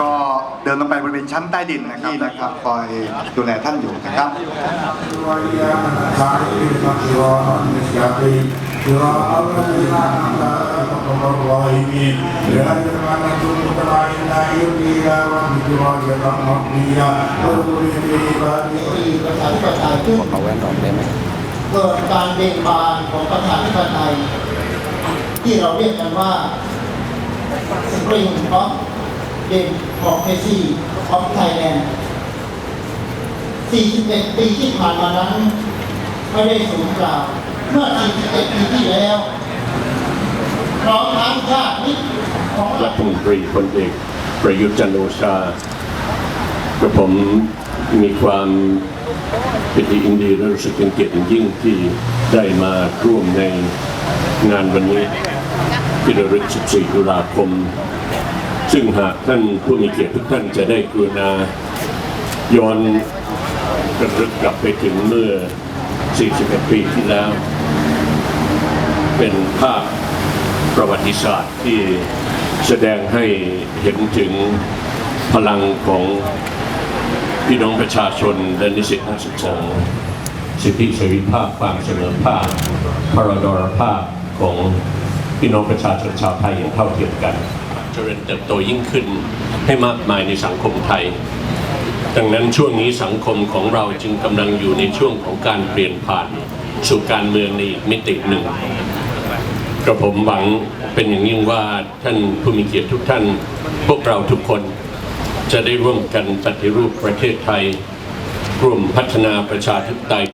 ก็เดินลงไปบริเวณชั้นใต้ดินนะครับนะครับคอยดูแลท่านอยู่นะครับประชาธิปไตยขึ้น เกิดการเบ่งบานของประชาธิปไตยที่เราเรียกกันว่า Spring of Democracy of Thailand 41 ปีที่ผ่านมานั้น ไม่ได้สูญเปล่า เมื่อ 41 ปีที่แล้วพร้อมทั้งชาตินิดของรัฐมนตรีพลเอกประยุทธ์จันโอชาก็ผมมีความ ปิติยินดีและรู้สึกเป็นเกียรติอย่างยิ่งที่ได้มาร่วมในงานวันนี้ที่ระลึก 14 ตุลาคม ซึ่งหากท่านผู้มีเกียรติทุกท่านจะได้กรุณาย้อนระลึกกลับไปถึงเมื่อ 41 ปีที่แล้ว เป็นภาพประวัติศาสตร์ที่แสดงให้เห็นถึงพลังของ พี่น้องประชาชนและนิสิตนักศึกษาสิทธิเสรีภาพความเสมอภาคพรดรภาพของพี่น้องประชาชนชาวไทยอย่างเท่าเทียมกันเจริญเติบโตยิ่งขึ้นให้มากมายในสังคมไทย ดังนั้นช่วงนี้สังคมของเราจึงกำลังอยู่ในช่วงของการเปลี่ยนผ่าน สู่การเมืองในอีกมิติหนึ่งกระผมหวังเป็นอย่างยิ่งว่าท่านผู้มีเกียรติทุกท่าน พวกเราทุกคน จะได้ร่วมกันปฏิรูปประเทศไทยร่วมพัฒนาประชาธิปไตย